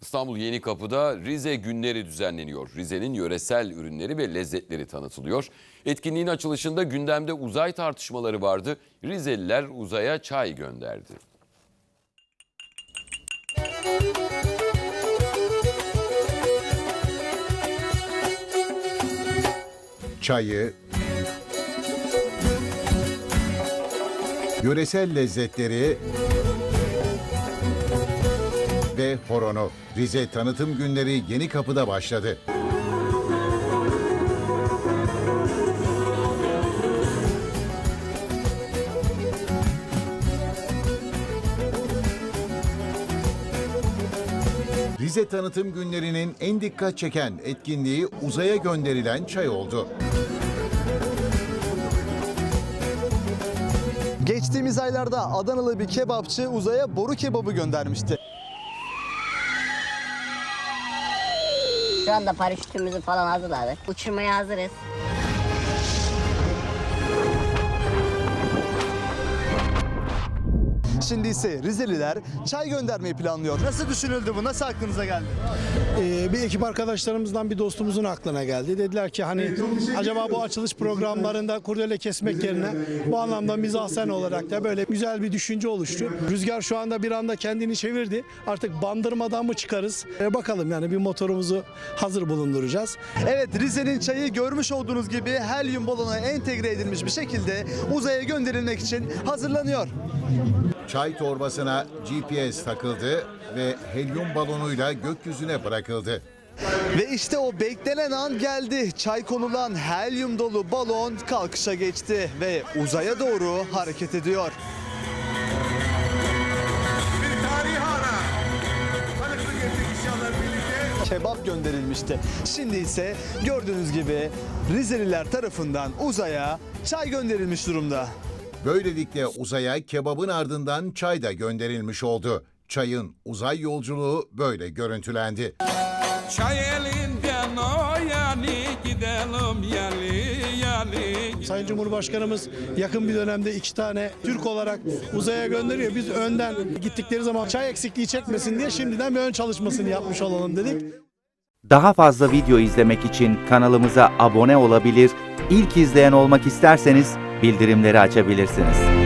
İstanbul Yenikapı'da Rize günleri düzenleniyor. Rize'nin yöresel ürünleri ve lezzetleri tanıtılıyor. Etkinliğin açılışında gündemde uzay tartışmaları vardı. Rizeliler uzaya çay gönderdi. çayı, yöresel lezzetleri horonu. Rize tanıtım günleri Yeni Kapı'da başladı. Rize tanıtım günlerinin en dikkat çeken etkinliği uzaya gönderilen çay oldu. Geçtiğimiz aylarda Adanalı bir kebapçı uzaya boru kebabı göndermişti. Şu anda paraşütümüzü falan hazırladık. Uçurmaya hazırız. Şimdi ise Rizeliler çay göndermeyi planlıyor. Nasıl düşünüldü bu? Nasıl aklınıza geldi? Ee, bir ekip arkadaşlarımızdan bir dostumuzun aklına geldi. Dediler ki hani acaba bu açılış programlarında kurdele kesmek yerine bu anlamda mizahsen olarak da böyle güzel bir düşünce oluştu. Rüzgar şu anda bir anda kendini çevirdi. Artık bandırmadan mı çıkarız? Ee, bakalım yani bir motorumuzu hazır bulunduracağız. Evet Rize'nin çayı görmüş olduğunuz gibi helyum balona entegre edilmiş bir şekilde uzaya gönderilmek için hazırlanıyor. Çay torbasına GPS takıldı ve helyum balonuyla gökyüzüne bırakıldı. Ve işte o beklenen an geldi. Çay konulan helyum dolu balon kalkışa geçti ve uzaya doğru hareket ediyor. Kebap gönderilmişti. Şimdi ise gördüğünüz gibi Rizeliler tarafından uzaya çay gönderilmiş durumda. Böylelikle uzaya kebabın ardından çay da gönderilmiş oldu. Çayın uzay yolculuğu böyle görüntülendi. Çay elinden o yani gidelim yali yali. Sayın Cumhurbaşkanımız yakın bir dönemde iki tane Türk olarak uzaya gönderiyor. Biz önden gittikleri zaman çay eksikliği çekmesin diye şimdiden bir ön çalışmasını yapmış olalım dedik. Daha fazla video izlemek için kanalımıza abone olabilir, ilk izleyen olmak isterseniz bildirimleri açabilirsiniz.